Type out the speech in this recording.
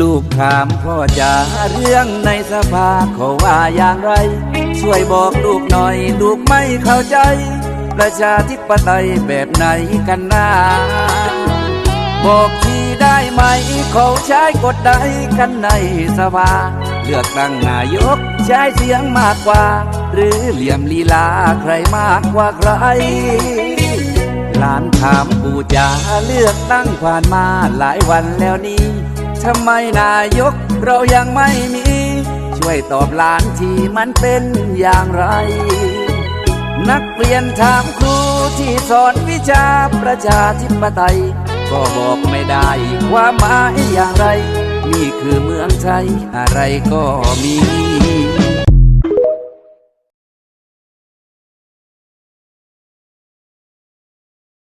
ลูกถามพ่อจ๋าเรื่องในสภาเขาว่าอย่างไร ช่วยบอกลูกหน่อย ลูกไม่เข้าใจ ประชาธิปไตยแบบไหนกันนะบอกทีได้ไหม เขาใช้กฎใดกันในสภา เลือกตั้งนายกใช้เสียงมากกว่า หรือเหลี่ยมลีลาใครมากกว่าใครหลานถามปู่จ๋าเลือกตั้งผ่านมาหลายวันแล้วนี้ ทำไมนายกเรายังไม่มี ช่วยตอบหลานที่มันเป็นอย่างไร นักเรียนถามครูที่สอนวิชาประชาธิปไตย ก็บอกไม่ได้ความหมายอย่างไร นี่คือเมืองไทยอะไรก็มี